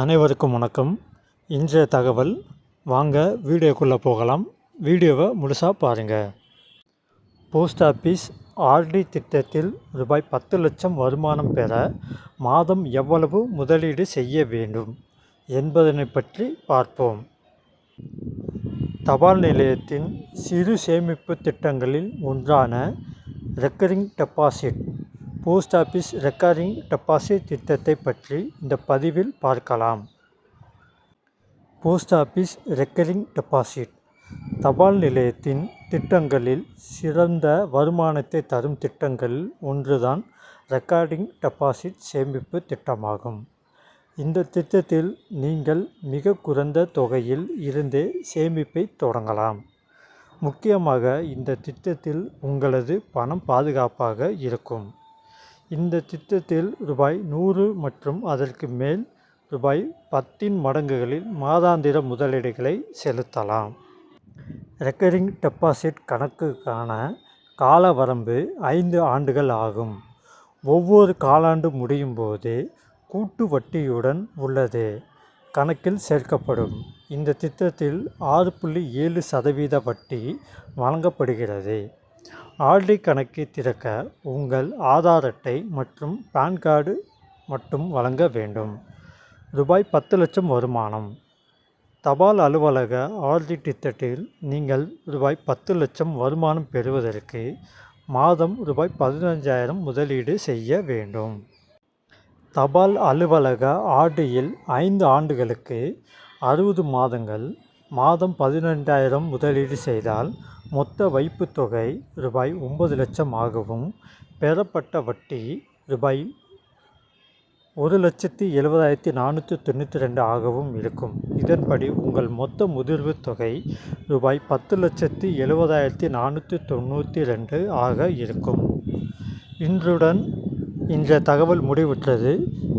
அனைவருக்கும் வணக்கம். இன்றைய தகவல் வாங்க வீடியோக்குள்ளே போகலாம். வீடியோவை முழுசாக பாருங்கள் போஸ்ட் ஆஃபீஸ் ஆர்டி திட்டத்தில் ரூபாய் பத்து லட்சம் வருமானம் பெற மாதம் எவ்வளவு முதலீடு செய்ய வேண்டும் என்பதனை பற்றி பார்ப்போம். தபால் நிலையத்தின் சிறு சேமிப்பு திட்டங்களில் ஒன்றான recurring deposit post office recurring deposit திட்டத்தை பற்றி இந்த பதிவில் பார்க்கலாம். போஸ்ட் ஆஃபீஸ் ரெக்கரிங் டெபாசிட் தபால் நிலையத்தின் திட்டங்களில் சிறந்த வருமானத்தை தரும் திட்டங்களில் ஒன்றுதான் ரெக்கார்டிங் டெபாசிட் சேமிப்பு திட்டமாகும். இந்த திட்டத்தில் நீங்கள் மிக குறைந்த தொகையில் இருந்தே சேமிப்பை தொடங்கலாம். முக்கியமாக இந்த திட்டத்தில் உங்களது பணம் பாதுகாப்பாக இருக்கும். இந்த திட்டத்தில் ரூபாய் நூறு மற்றும் அதற்கு மேல் ரூபாய் பத்தின் மடங்குகளில் மாதாந்திர முதலீடுகளை செலுத்தலாம். ரெக்கரிங் டெபாசிட் கணக்குக்கான கால வரம்பு ஐந்து ஆண்டுகள் ஆகும். ஒவ்வொரு காலாண்டு முடியும் போது கூட்டு வட்டியுடன் உள்ளது. கணக்கில் சேர்க்கப்படும். இந்த திட்டத்தில் ஆறு புள்ளி ஏழு சதவீத வட்டி வழங்கப்படுகிறது. ஆர்டி கணக்கை திறக்க உங்கள் ஆதார் அட்டை மற்றும் பான் கார்டு மட்டும் வழங்க வேண்டும். ரூபாய் பத்து லட்சம் வருமானம். தபால் அலுவலக ஆர்டி திட்டத்தில் நீங்கள் ரூபாய் பத்து லட்சம் வருமானம் பெறுவதற்கு மாதம் ரூபாய் பதினஞ்சாயிரம் முதலீடு செய்ய வேண்டும். தபால் அலுவலக ஆர்டியில் ஐந்து ஆண்டுகளுக்கு அறுபது மாதங்கள் மாதம் பதினெண்டாயிரம் முதலீடு செய்தால் மொத்த வைப்புத் தொகை ரூபாய் ஒன்பது லட்சம் ஆகவும் பெறப்பட்ட வட்டி ரூபாய் ஒரு லட்சத்தி எழுபதாயிரத்தி நானூற்றி தொண்ணூற்றி ரெண்டு ஆகவும் இருக்கும். இதன்படி உங்கள் மொத்த முதிர்வு தொகை ரூபாய் பத்து லட்சத்தி எழுபதாயிரத்தி நானூற்றி தொண்ணூற்றி ரெண்டு ஆக இருக்கும். இன்றுடன் இன்றைய தகவல் முடிவுற்றது.